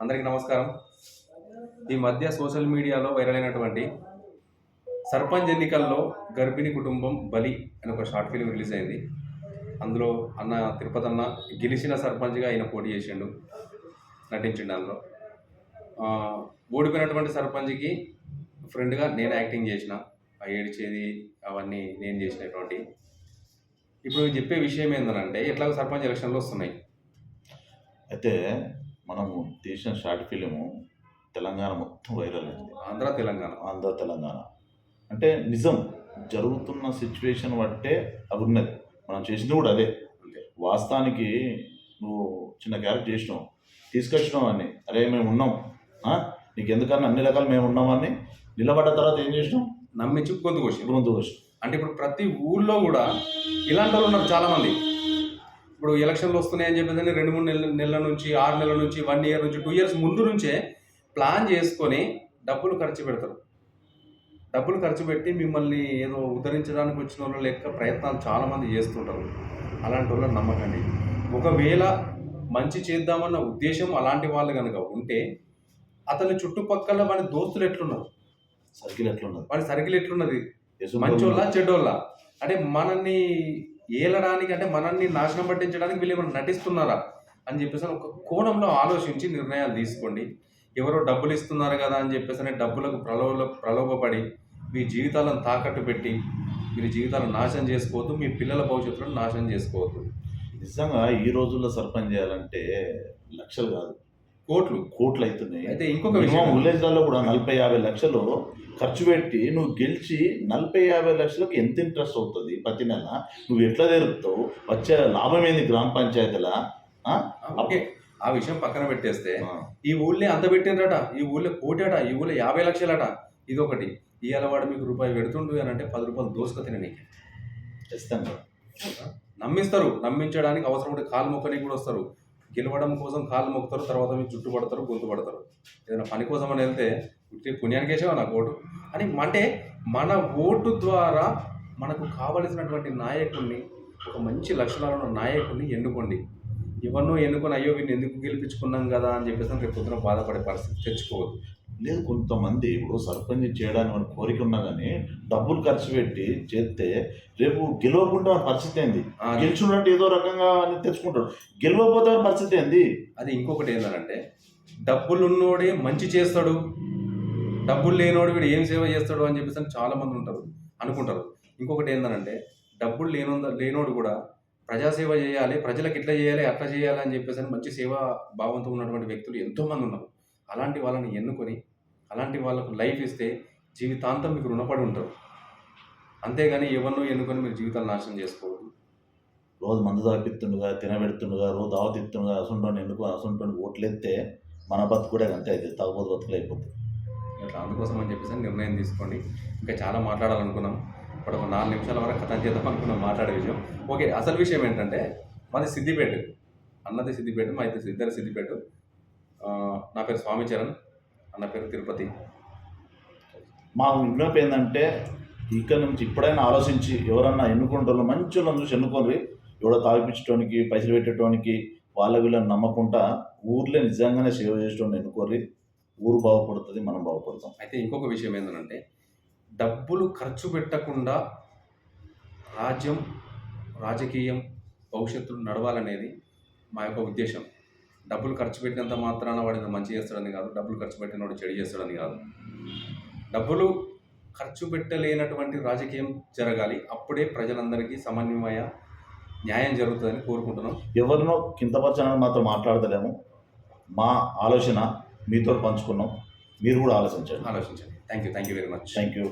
అందరికీ నమస్కారం. ఈ మధ్య సోషల్ మీడియాలో వైరల్ అయినటువంటి సర్పంచ్ ఎన్నికల్లో గర్భిణి కుటుంబం బలి అని ఒక షార్ట్ ఫిల్మ్ రిలీజ్ అయింది. అందులో అన్న తిరుపతి అన్న గెలిచిన సర్పంచ్గా ఆయన పోటీ చేసిండు నటించిండు అందులో. ఓడిపోయినటువంటి సర్పంచ్కి ఫ్రెండ్గా నేను యాక్టింగ్ చేసిన ఆ ఏడిచేది అవన్నీ నేను చేసినటువంటి. ఇప్పుడు చెప్పే విషయం ఏంటంటే ఎట్లాగో సర్పంచ్ ఎలక్షన్లు వస్తున్నాయి. అయితే మనము తీసిన షార్ట్ ఫిలిము తెలంగాణ మొత్తం వైరల్ అయింది. ఆంధ్ర తెలంగాణ. ఆంధ్ర తెలంగాణ. అంటే నిజం జరుగుతున్న సిచ్యువేషన్ బట్టే అవి ఉన్నది మనం చేసింది కూడా అదే. వాస్తవానికి నువ్వు చిన్న క్యారెక్టర్ చేసినావు. తీసుకొచ్చినావు అని అరే మేము ఉన్నాం? నీకు ఎందుకన్నా అన్ని రకాలు మేము ఉన్నామని నిలబడ్డ తర్వాత ఏం చేసినాం నమ్మించి గొంతు కోసి గొంతు అంటే ఇప్పుడు ప్రతి ఊళ్ళో కూడా ఇలాంటి వాళ్ళు ఉన్నారు చాలా మంది ఇప్పుడు ఎలక్షన్లు వస్తున్నాయని చెప్పేసి రెండు మూడు నెలల నెలల నుంచి ఆరు నెలల నుంచి వన్ ఇయర్ నుంచి టూ ఇయర్స్ ముందు నుంచే ప్లాన్ చేసుకొని డబ్బులు ఖర్చు పెడతారు. డబ్బులు ఖర్చు పెట్టి మిమ్మల్ని ఏదో ఉద్ధరించడానికి వచ్చిన వాళ్ళ లెక్క ప్రయత్నాలు చాలా మంది చేస్తుంటారు. అలాంటి వాళ్ళని నమ్మకండి. ఒకవేళ మంచి చేద్దామన్న ఉద్దేశం అలాంటి వాళ్ళు కనుక ఉంటే అతని చుట్టుపక్కల వాడి దోస్తులు ఎట్లున్నారు? సర్కిల్ ఎట్లున్నది? వాడి సర్కిల్ ఎట్లున్నది? మంచోళ్ళ చెడ్డోళ్ళ? అంటే మనల్ని ఏలడానికి అంటే మనల్ని నాశనం పట్టించడానికి వీళ్ళు ఏమైనా నటిస్తున్నారా అని చెప్పేసి ఒక కోణంలో ఆలోచించి నిర్ణయాలు తీసుకోండి. ఎవరో డబ్బులు ఇస్తున్నారు కదా అని చెప్పేసి డబ్బులకు ప్రలోభ ప్రలోభపడి మీ జీవితాలను తాకట్టు పెట్టి మీరు జీవితాలను నాశనం చేసుకోవద్దు మీ పిల్లల భవిష్యత్తులను నాశనం చేసుకోవద్దు. నిజంగా ఈ రోజుల్లో సర్పంచ్ చేయాలంటే లక్షలు కాదు. కోట్లు. కోట్లు అవుతున్నాయి అయితే ఇంకొక విషయం. విలేజ్లలో కూడా నలభై యాభై లక్షలు ఖర్చు పెట్టి నువ్వు గెలిచి నలభై యాభై లక్షలకు ఎంత ఇంట్రెస్ట్ అవుతుంది ప్రతి నెల? నువ్వు ఎట్లా తెరుపుతావు వచ్చే లాభం ఏంది గ్రామ పంచాయతీల? ఆ? ఓకే. ఆ విషయం పక్కన పెట్టేస్తే ఈ ఊళ్ళో అంత పెట్టిండ్రట. ఈ ఊళ్ళో కోటట ఈ ఊళ్ళో యాభై లక్షలట. ఇది ఒకటి ఇవాళ వాడు మీకు రూపాయి పెడుతుండు అని అంటే పది రూపాయలు దోసుక తిననీకి ఖచ్చితంగా. నమ్మిస్తారు. నమ్మించడానికి అవసరం ఉంటే కాలు మొక్కనికి కూడా వస్తారు. గెలవడం కోసం కాలు మొక్కుతారు తర్వాత మీకు జుట్టు పడతారు గొంతు పడతారు. ఏదైనా పని కోసం అని వెళ్తే ఉట్టి పుణ్యానికి నాకు ఓటు? అని అంటే మన ఓటు ద్వారా మనకు కావలసినటువంటి నాయకుడిని ఒక మంచి లక్షణాలు ఉన్న నాయకుడిని ఎన్నుకోండి. ఎవరినో ఎన్నుకొని అయ్యో వీడిని ఎందుకు గెలిపించుకున్నాం కదా అని చెప్పేసి రేపు పొద్దున బాధపడే పరిస్థితి తెచ్చుకోవద్దు. లేదు కొంతమంది ఇప్పుడు సర్పంచ్ చేయడానికి మన కోరిక ఉన్నా కానీ డబ్బులు ఖర్చు పెట్టి చేస్తే రేపు గెలవకుండా పరిస్థితి ఏంది? ఆ, గెలిచినట్టు ఏదో రకంగా అని తెచ్చుకుంటాడు గెలవకపోతే పరిస్థితి ఏంది? అది ఇంకొకటి ఏంటంటే డబ్బులున్నోడే మంచి చేస్తాడు. డబ్బులు లేనోడు వీడు ఏం సేవ చేస్తాడు అని చెప్పేసి అని చాలా మంది ఉంటారు అనుకుంటారు. ఇంకొకటి ఏంటంటే డబ్బులు లేనో లేనోడు కూడా ప్రజాసేవ చేయాలి ప్రజలకు ఇట్లా చేయాలి అట్లా చేయాలి అని చెప్పేసి అని మంచి సేవా భావంతో ఉన్నటువంటి వ్యక్తులు ఎంతోమంది ఉన్నారు. అలాంటి వాళ్ళని ఎన్నుకొని అలాంటి వాళ్ళకు లైఫ్ ఇస్తే జీవితాంతం మీకు రుణపడి ఉంటారు. అంతేగాని ఎవరినో ఎన్నుకొని మీరు జీవితాలు నాశనం చేసుకోవద్దు. రోజు మందు తాపిస్తుండగా తినబెడుతుండగా రోజు దావతిస్తుండగా అసంటోని ఎందుకు అసంటోని ఓట్లెత్తే మన బతుకుడే అంతే అయితే తాగుబోతు బతుకులు అయిపోతుంది ఇట్లా అందుకోసం అని చెప్పేసి నిర్ణయం తీసుకోండి. ఇంకా చాలా మాట్లాడాలనుకున్నాం. ఇప్పుడు ఒక నాలుగు నిమిషాల వరకు కథం చేద్దాం అనుకున్నాం మాట్లాడే విషయం. ఓకే అసలు విషయం ఏంటంటే మాది సిద్దిపేట. అన్నది సిద్దిపేట మా ఇద్దరు ఇద్దరు సిద్దిపేట. నా పేరు స్వామి చరణ్. అన్న పేరు తిరుపతి. మా విజ్ఞాపం ఏంటంటే ఇక్కడ నుంచి ఇప్పుడైనా ఆలోచించి ఎవరన్నా ఎన్నుకుంటారో మంచి వాళ్ళని చూసి ఎన్నుకోరి ఎవడో తాగిపించడానికి పైసలు పెట్టడానికి వాళ్ళ వీళ్ళని నమ్మకుండా ఊర్లో నిజంగానే సేవ చేసేటోని ఎన్నుకోరి ఊరు బాగుపడుతుంది మనం బాగుపడతాం. అయితే ఇంకొక విషయం ఏంటంటే డబ్బులు ఖర్చు పెట్టకుండా రాజ్యం రాజకీయం భవిష్యత్తులో నడవాలనేది మా యొక్క ఉద్దేశం. డబ్బులు ఖర్చు పెట్టినంత మాత్రాన వాడు ఏదో మంచి చేస్తాడని కాదు డబ్బులు ఖర్చు పెట్టినవాడు చెడు చేస్తాడని కాదు. డబ్బులు ఖర్చు పెట్టలేనటువంటి రాజకీయం జరగాలి అప్పుడే ప్రజలందరికీ సమన్వయ న్యాయం జరుగుతుందని కోరుకుంటున్నాం. ఎవరినో కింతపరచడానికి మాత్రం మాట్లాడతలేము. మా ఆలోచన మీతో పంచుకున్నాం. మీరు కూడా ఆలోచించండి. ఆలోచించండి. Thank you thank you very much thank you